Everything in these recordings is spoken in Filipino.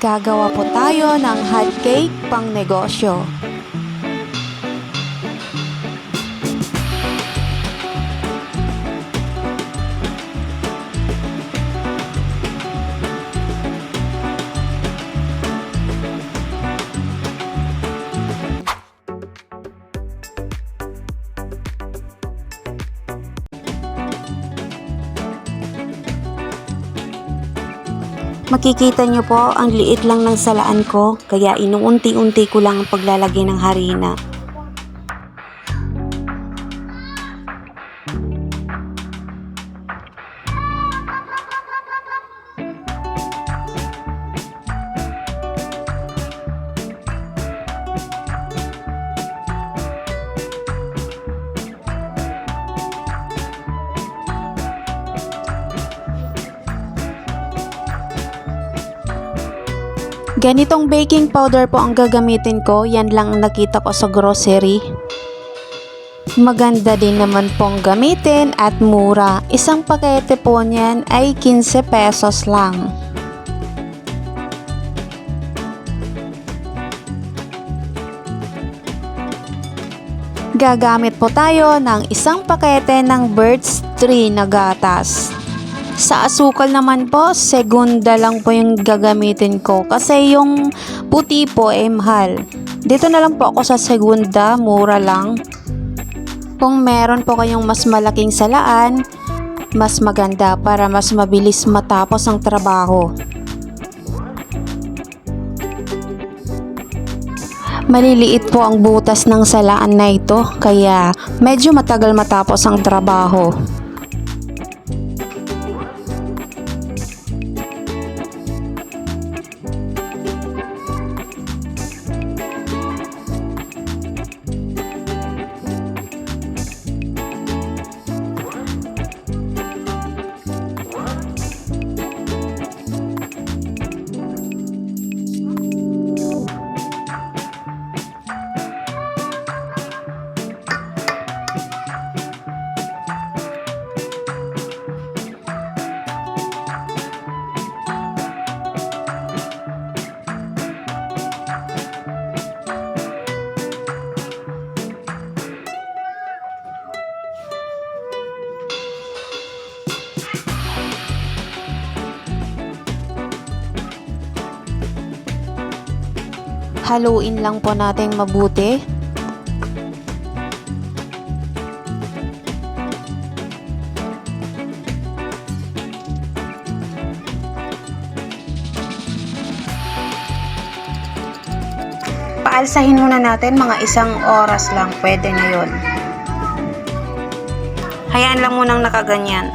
Gagawa po tayo ng hot cake pang negosyo. Makikita nyo po, ang liit lang ng salaan ko, kaya inuunti-unti ko lang ang paglalagay ng harina. Ganitong baking powder po ang gagamitin ko, yan lang ang nakita ko sa grocery. Maganda din naman pong gamitin at mura. Isang pakete po niyan ay 15 pesos lang. Gagamit po tayo ng isang pakete ng Birds 3 na gatas. Sa asukal naman po, segunda lang po yung gagamitin ko kasi yung puti po ay mahal. Dito na lang po ako sa segunda, mura lang. Kung meron po kayong mas malaking salaan, mas maganda para mas mabilis matapos ang trabaho. Maliliit po ang butas ng salaan na ito kaya medyo matagal matapos ang trabaho. Haluin lang po natin mabuti. Paalsahin muna natin mga isang oras lang. Pwede na yon. Hayaan lang munang nakaganyan.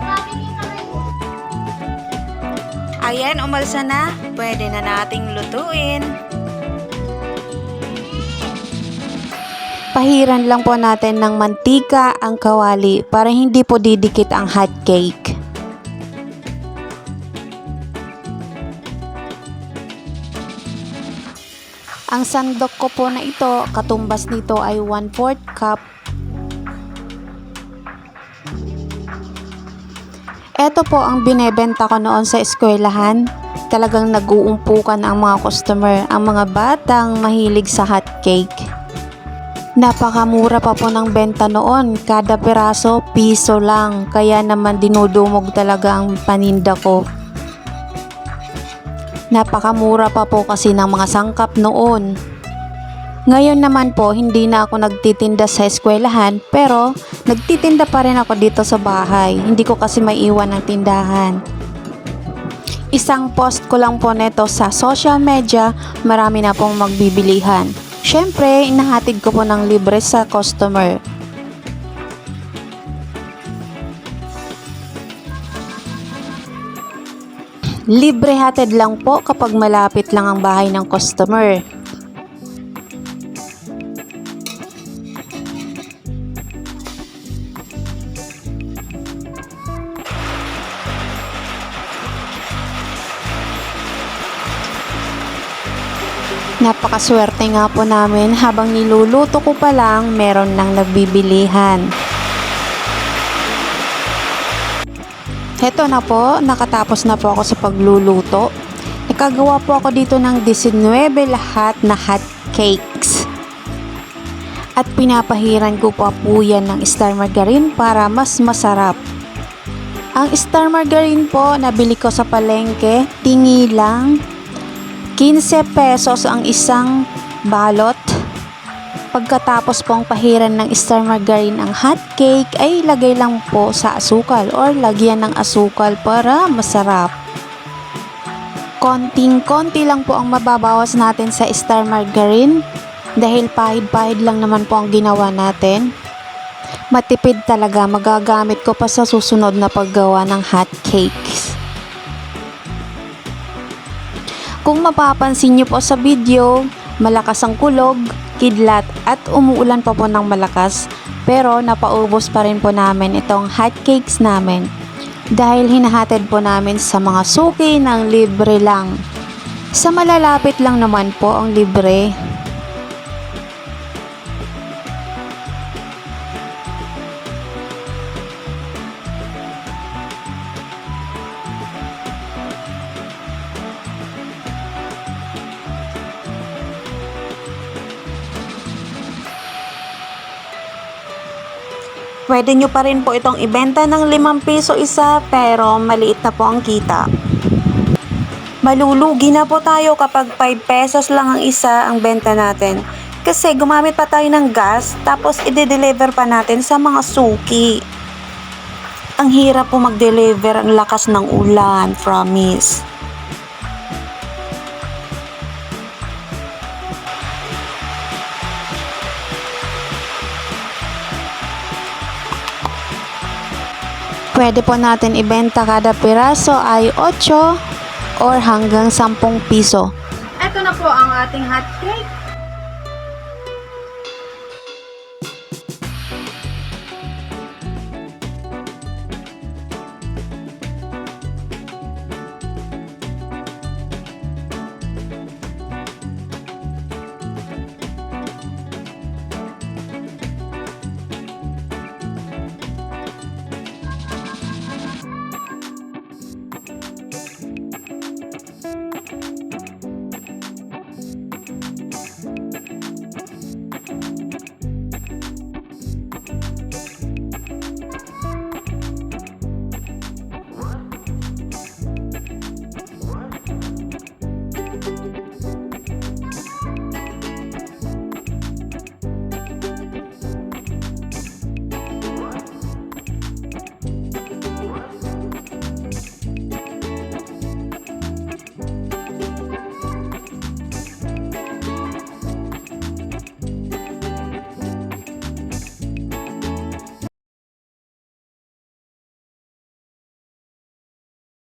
Ayan, umalsa na. Pwede na nating lutuin. Pahiran lang po natin ng mantika ang kawali para hindi po didikit ang hot cake. Ang sandok ko po na ito, katumbas nito ay 1 4 cup. Ito po ang binebenta ko noon sa eskwelahan. Talagang nag-uumpukan ang mga customer, ang mga batang mahilig sa hot cake. Napakamura pa po ng benta noon. Kada piraso, piso lang. Kaya naman dinudumog talaga ang paninda ko. Napakamura pa po kasi ng mga sangkap noon. Ngayon naman po, hindi na ako nagtitinda sa eskwelahan, pero nagtitinda pa rin ako dito sa bahay. Hindi ko kasi maiwan ang tindahan. Isang post ko lang po neto sa social media, marami na pong magbibilihan. Siyempre, inahatid ko po ng libre sa customer. Libre hatid lang po kapag malapit lang ang bahay ng customer. Napakaswerte nga po namin habang niluluto ko pa lang meron nang nagbibilihan. Heto na po, nakatapos na po ako sa pagluluto. Nakagawa po ako dito ng 19 lahat na hot cakes. At pinapahiran ko pa po yan ng star margarine para mas masarap. Ang star margarine po, nabili ko sa palengke, tingi lang. 15 pesos ang isang balot. Pagkatapos pong pahiran ng star margarine ang hot cake, ay lagay lang po sa asukal or lagyan ng asukal para masarap. Konting-konti lang po ang mababawas natin sa star margarine dahil pahid-pahid lang naman po ang ginawa natin. Matipid talaga, magagamit ko pa sa susunod na paggawa ng hot cakes. Kung mapapansin nyo po sa video, malakas ang kulog, kidlat at umuulan pa po ng malakas pero napaubos pa rin po namin itong hot cakes namin dahil hinahatid po namin sa mga suki ng libre lang. Sa malalapit lang naman po ang libre. Pwede nyo pa rin po itong ibenta ng 5 piso isa pero maliit na po ang kita. Malulugi na po tayo kapag 5 pesos lang ang isa ang benta natin. Kasi gumamit pa tayo ng gas tapos i-deliver pa natin sa mga suki. Ang hirap po mag-deliver ang lakas ng ulan, promise. Pwede po natin ibenta kada piraso ay 8 or hanggang 10 piso. Ito na po ang ating hot cake.